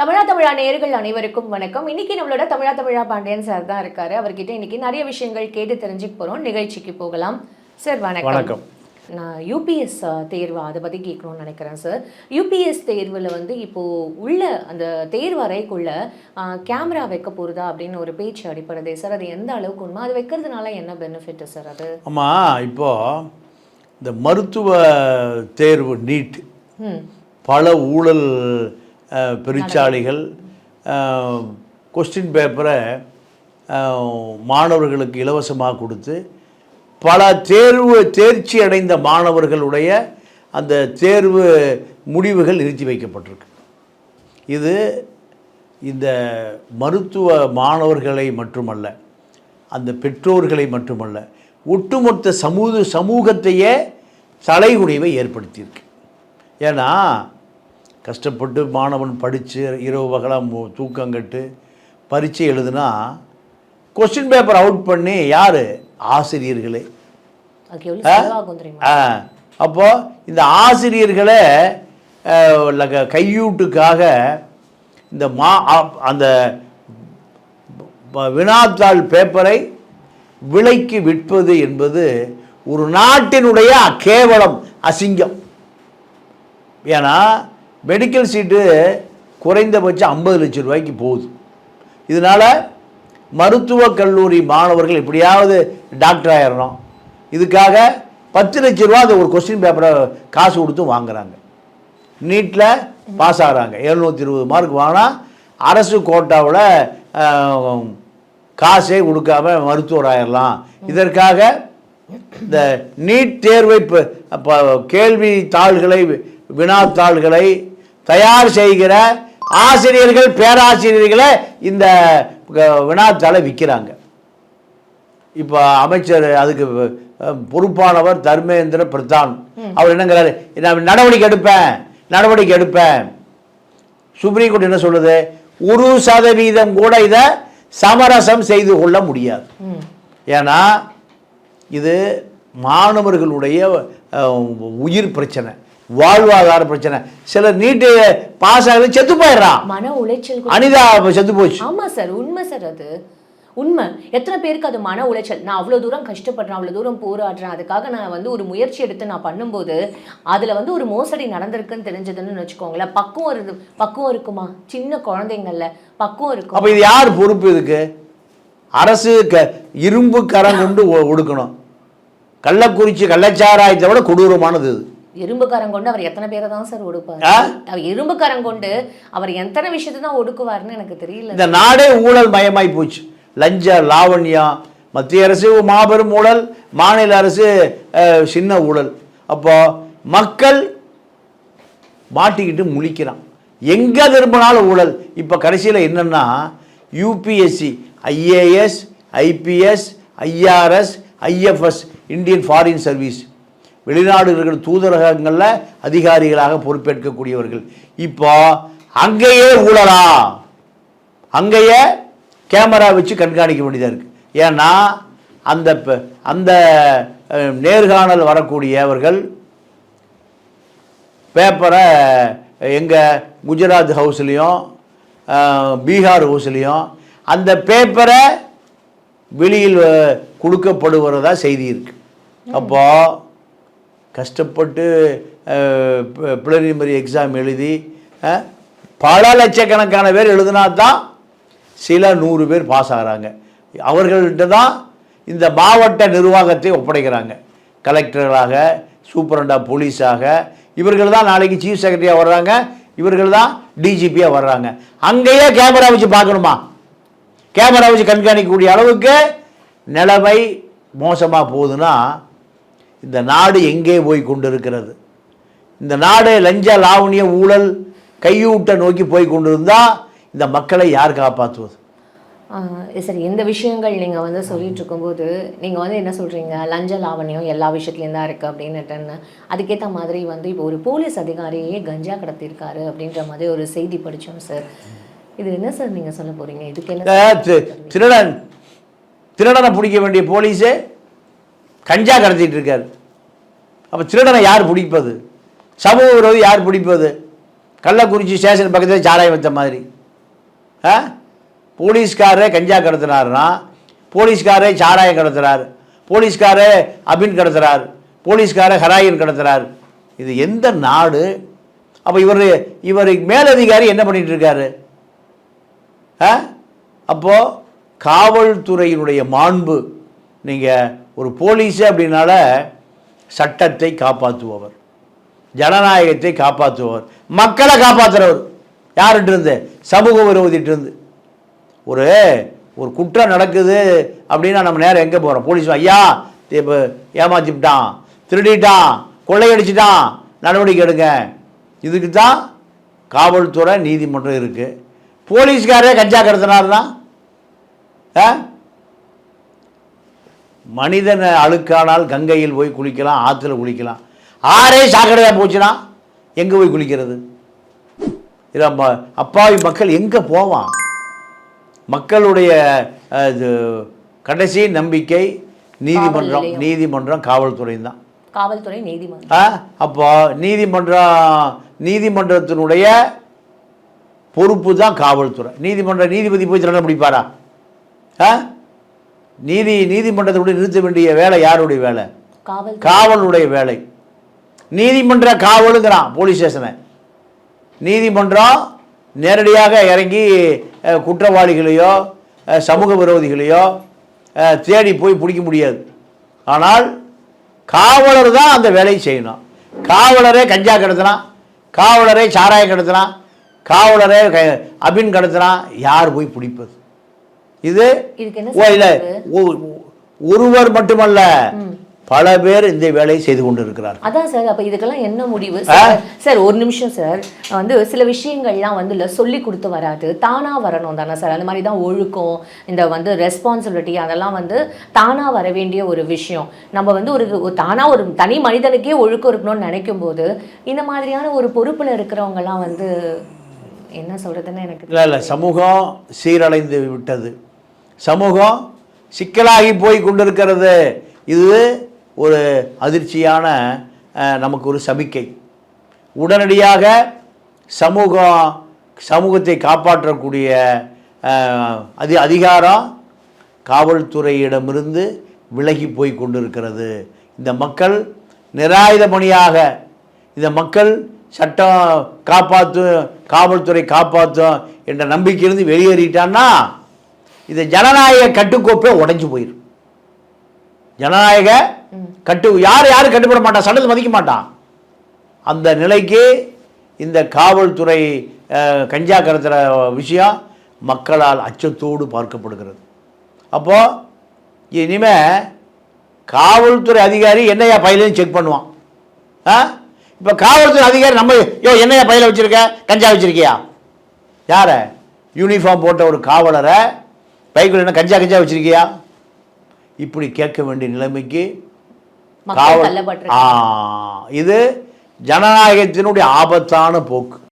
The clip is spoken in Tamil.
தமிழா தமிழா நேயர்கள் அனைவருக்கும் வணக்கம். இன்னைக்கு நம்மளோட தமிழா தமிழா பாண்டியன் சார் தான் இருக்காரு. அவர்கிட்ட இன்னைக்கு நிறைய விஷயங்கள் கேட்டு தெரிஞ்சுக்க போறோம். நிகழ்ச்சிக்கு போகலாம். சார் வணக்கம். வணக்கம். நான் யூபிஎஸ் தேர்வு? அதை பற்றி கேட்கணும்னு நினைக்கிறேன் சார் யூபிஎஸ் தேர்வில் வந்து இப்போ உள்ள அந்த தேர்வு அறைக்குள்ள கேமரா வைக்க போகிறதா அப்படின்னு ஒரு பேச்சு அடிப்படுதே சார் அது எந்த அளவுக்கு உண்மை? அது வைக்கிறதுனால என்ன பெனிஃபிட் சார் அது? ஆமாம் இப்போ இந்த மருத்துவ தேர்வு நீட் ம். பல ஊழல் பெருச்சாளிகள் கொஸ்டின் பேப்பரை மாணவர்களுக்கு இலவசமாக கொடுத்து பல தேர்வு தேர்ச்சி அடைந்த மாணவர்களுடைய அந்த தேர்வு முடிவுகள் நிறுத்தி வைக்கப்பட்டிருக்கு. இது இந்த மருத்துவ மாணவர்களை மட்டுமல்ல அந்த பெற்றோர்களை மட்டுமல்ல ஒட்டுமொத்த சமூக சமூகத்தையே தலைகுனிவை ஏற்படுத்தியிருக்கு. ஏன்னா கஷ்டப்பட்டு மாணவன் படித்து இரவு பகலாக தூக்கங்கட்டு பரீட்சை எழுதுனா கொஸ்டின் பேப்பர் அவுட் பண்ணி யார்? ஆசிரியர்களே. அதுக்கு எவ்வளோ செலவாகும் தெரியுமா? ஆ. அப்போ இந்த ஆசிரியர்களை கையூட்டுக்காக இந்த மா அந்த வினாத்தாள் பேப்பரை விலைக்கு விற்பது என்பது ஒரு நாட்டினுடைய கேவலம் அசிங்கம். ஏன்னா மெடிக்கல் சீட்டு குறைந்தபட்சம் ஐம்பது லட்சம் ரூபாய்க்கு போகுது. இதனால் மருத்துவக் கல்லூரி மாணவர்கள் எப்படியாவது டாக்டர் ஆயிடணும் இதுக்காக பத்து லட்ச ரூபா அந்த ஒரு கொஸ்டின் பேப்பரை காசு கொடுத்து வாங்குறாங்க. நீட்டில் பாஸ் ஆகிறாங்க. எழுநூற்றி இருபது மார்க் வாங்கினா அரசு கோட்டாவில் காசே கொடுக்காம மருத்துவர் ஆயிடலாம் இதற்காக இந்த நீட் தேர்வை இப்போ கேள்வி தாள்களை வினாத்தாள்களை தயார் செய்கிற ஆசிரியர்கள் பேராசிரியர்களை இந்த வினாத்தாளை விற்கிறாங்க இப்போ அமைச்சர் அதுக்கு பொறுப்பானவர் தர்மேந்திர பிரதான். அவர் என்னங்கிறாரு நான் நடவடிக்கை எடுப்பேன் நடவடிக்கை எடுப்பேன். சுப்ரீம் கோர்ட் என்ன சொல்லுது? ஒரு சதவீதம் கூட இதை சமரசம் செய்து கொள்ள முடியாது. ஏன்னா இது மாணவர்களுடைய உயிர் பிரச்சனை. வாழ்வாதார பிரச்சனை. சிலர் நீட்டு பாஸ் ஆகுது செத்து போயிடுறான். மன உளைச்சல் அனிதா செத்து போச்சு. ஆமா சார் உண்மை சார் அது. உண்மை. எத்தனை பேருக்கு அது மன உளைச்சல்? நான் அவ்வளோ தூரம் கஷ்டப்படுறேன் அவ்வளோ தூரம் போராடுறேன். அதுக்காக நான் வந்து ஒரு முயற்சி எடுத்து நான் பண்ணும்போது அதில் வந்து ஒரு மோசடி நடந்திருக்குன்னு தெரிஞ்சதுன்னு வச்சுக்கோங்களேன். பக்குவம் இருக்கு பக்குவம் இருக்குமா? சின்ன குழந்தைங்கள்ல பக்குவம் இருக்கும்? அப்போ இது யார் பொறுப்பு இதுக்கு? அரசு க இரும்பு கரம் கொண்டு ஒடுக்கணும். கள்ளக்குறிச்சி கள்ளச்சாராயத்தை விட கொடூரமானது இது. இரும்புக்காரன் கொண்டு அவர் எத்தனை பேரை தான் சார் ஒடுப்பார்? அவர் இரும்புக்காரன் கொண்டு அவர் எத்தனை விஷயத்தை தான் ஒடுக்குவாருன்னு எனக்கு தெரியல. இந்த நாடே ஊழல் மயமாய் போச்சு. லஞ்ச லாவண்யம் மத்திய அரசு மாபெரும் ஊழல் மாநில அரசு சின்ன ஊழல். அப்போ மக்கள் மாட்டிக்கிட்டு முழிக்கிறான். எங்கே திரும்பினாலும் ஊழல். இப்போ கடைசியில் என்னென்னா UPSC IAS IPS IRS IFS Indian foreign service வெளிநாடு இருக்கிற தூதரகங்களில் அதிகாரிகளாக பொறுப்பேற்கக்கூடியவர்கள். இப்போ அங்கேயே ஊழலா அங்கேயே கேமரா வச்சு கண்காணிக்க வேண்டியதாக இருக்குது ஏன்னா அந்த அந்த நேர்காணல் வரக்கூடியவர்கள் பேப்பரை எங்கள் குஜராத் ஹவுஸ்லேயும் பீகார் ஹவுஸ்லேயும் அந்த பேப்பரை வெளியில் அஹ், கொடுக்கப்படுவதா செய்தி இருக்குது அப்போது கஷ்டப்பட்டு பிளரிமரி எக்ஸாம் எழுதி பல லட்சக்கணக்கான பேர் எழுதினா தான் சில நூறு பேர் பாஸ் ஆகிறாங்க. அவர்கள்ட்ட தான் இந்த மாவட்ட நிர்வாகத்தை ஒப்படைக்கிறாங்க. கலெக்டர்களாக சூப்பரண்டா போலீஸாக இவர்கள் தான் நாளைக்கு சீஃப் செக்ரட்டரியாக வர்றாங்க இவர்கள் தான் டிஜிபியாக வர்றாங்க. அங்கேயே கேமரா வச்சு பார்க்கணுமா? கேமரா வச்சு கண்காணிக்கக்கூடிய அளவுக்கு நிலைமை மோசமாக போகுதுன்னா இந்த நாடு எங்கே போய் கொண்டிருக்கிறது? இந்த நாடு லஞ்ச லாவணிய ஊழல் கையூட்ட நோக்கி போய் கொண்டிருந்தா இந்த மக்களை யார் காப்பாற்றுவது சரி இந்த விஷயங்கள் நீங்கள் வந்து சொல்லிட்டு இருக்கும்போது நீங்கள் வந்து என்ன சொல்கிறீங்க லஞ்ச லாவணியம் எல்லா விஷயத்துலையும் தான் இருக்குது அப்படின்னுட்டுன்னு. அதுக்கேற்ற மாதிரி வந்து இப்போ ஒரு போலீஸ் அதிகாரியே கஞ்சா கடத்தியிருக்காரு அப்படின்ற மாதிரி ஒரு செய்தி படித்தோம் சார். இது என்ன சார் நீங்கள் சொல்ல போகிறீங்க இதுக்கு என்ன திருடன். திருடனை பிடிக்க வேண்டிய போலீஸே கஞ்சா கடத்திட்டு இருக்காரு. அப்போ திருடனை யார் பிடிப்பது? சமூக விரோதி யார் பிடிப்பது? கள்ளக்குறிச்சி ஸ்டேஷன் பக்கத்தில் சாராயம் வச்ச மாதிரி. ஆ? போலீஸ்காரரே கஞ்சா கடத்துனாருன்னா போலீஸ்காரே சாராயம் கடத்துறாரு. போலீஸ்காரே அபின் கடத்துறாரு. போலீஸ்காரே ஹராயின் கடத்துறாரு. இது எந்த நாடு? அப்போ இவர் இவர் மேலதிகாரி என்ன பண்ணிகிட்டு இருக்காரு? ஆ? அப்போது காவல்துறையினுடைய மாண்பு நீங்கள் ஒரு போலீஸு அப்படின்னால சட்டத்தை காப்பாற்றுபவர் ஜனநாயகத்தை காப்பாற்றுபவர் மக்களை காப்பாற்றுறவர் யார்கிட்ட இருந்து சமூக விரோதிட்டு இருந்து ஒரு ஒரு குற்றம் நடக்குது அப்படின்னா நம்ம நேரம் எங்கே போகிறோம் போலீஸ் ஐயா இப்போ ஏமாற்றிவிட்டான் திருடிட்டான் கொள்ளையடிச்சிட்டான் நடவடிக்கை எடுங்க. இதுக்கு தான் காவல்துறை நீதிமன்றம் இருக்குது போலீஸ்காரே கஞ்சா கடத்தினார்னா ஆ? மனிதன் அழுக்கானால் கங்கையில் போய் குளிக்கலாம் ஆற்றுல குளிக்கலாம். ஆறே சாக்கடையாக போச்சுன்னா எங்கே போய் குளிக்கிறது? நம்ம அப்பாவி மக்கள் எங்கே போவான்? மக்களுடைய இது கடைசி நம்பிக்கை நீதிமன்றம். நீதிமன்றம் காவல்துறை தான். காவல்துறை நீதிமன்றம். அப்போ நீதிமன்றம் நீதிமன்றத்தினுடைய பொறுப்பு தான் காவல்துறை. நீதிமன்ற நீதிபதி போய் திருட முடிப்பாரா ஆ? நீதி நீதிமன்றத்தை நிறுத்த வேண்டிய வேலை யாருடைய வேலை? காவல். காவலுடைய வேலை. நீதிமன்ற காவலுங்கிறான் போலீஸ் ஸ்டேஷனை. நீதிமன்றம் நேரடியாக இறங்கி குற்றவாளிகளையோ சமூக விரோதிகளையோ தேடி போய் பிடிக்க முடியாது. ஆனால் காவலர் தான் அந்த வேலையை செய்யணும். காவலரே கஞ்சா கடத்தினான் காவலரே சாராயம் கடத்தினான் காவலரே க அபின் கடத்தினான் யார் போய் பிடிப்பது? இது இதுக்கு என்ன ஓ இல்லை? ஒருவர் மட்டுமல்ல பல பேர் இந்த வேலையை செய்து கொண்டு இருக்கிறார் அதான் சார் அப்ப இதுக்கெல்லாம் என்ன முடிவு? சார் சார் ஒரு நிமிஷம் சார். வந்து சில விஷயங்கள்லாம் வந்து இல்ல சொல்லி கொடுத்து வராது. தானா வரணும் தானே சார். அந்த மாதிரி தான் ஒழுக்கம் இந்த வந்து ரெஸ்பான்சிபிலிட்டி அதெல்லாம் வந்து தானா வர வேண்டிய ஒரு விஷயம். நம்ம வந்து ஒரு ஒரு தானா ஒரு தனி மனிதனுக்கே ஒழுக்கம் இருக்கணும்னு நினைக்கும் போது இந்த மாதிரியான ஒரு பொறுப்புல இருக்கிறவங்கலாம் வந்து என்ன சொல்றதுன்னு எனக்கு இல்லை இல்லை சமூகம் சீரடைந்து விட்டது. சமூகம் சிக்கலாகி போய் கொண்டிருக்கிறது. இது ஒரு அதிர்ச்சியான நமக்கு ஒரு சமிக்கை. உடனடியாக சமூகம் சமூகத்தை காப்பாற்றக்கூடிய அதி அதிகாரம் காவல்துறையிடமிருந்து விலகி போய் கொண்டிருக்கிறது. இந்த மக்கள் நிராயுதமணியாக இந்த மக்கள் சட்டம் காப்பாற்றும் காவல்துறை காப்பாற்றும் என்ற நம்பிக்கையிலிருந்து வெளியேறிட்டான்னா இந்த ஜனநாயக கட்டுக்கோப்பே உடைஞ்சு போயிடும் ஜனநாயக கட்டு யார் யாரும் கட்டுப்பட மாட்டான் சட்டத்தை மதிக்க மாட்டான் அந்த நிலைக்கு இந்த காவல்துறை கஞ்சா கருத்துற விஷயம் மக்களால் அச்சத்தோடு பார்க்கப்படுகிறது. அப்போது இனிமே காவல்துறை அதிகாரி என்னையா பையிலையும் செக் பண்ணுவான். ஆ? இப்போ காவல்துறை அதிகாரி நம்ம யோ என்னையா பயில வச்சுருக்க? கஞ்சா வச்சுருக்கியா? யாரை? யூனிஃபார்ம் போட்ட ஒரு காவலரை பைக்குள்ள என்ன கஞ்சா கஞ்சா வச்சுருக்கியா? இப்படி கேட்க வேண்டிய நிலைமைக்கு காவல் இது ஜனநாயகத்தினுடைய ஆபத்தான போக்கு.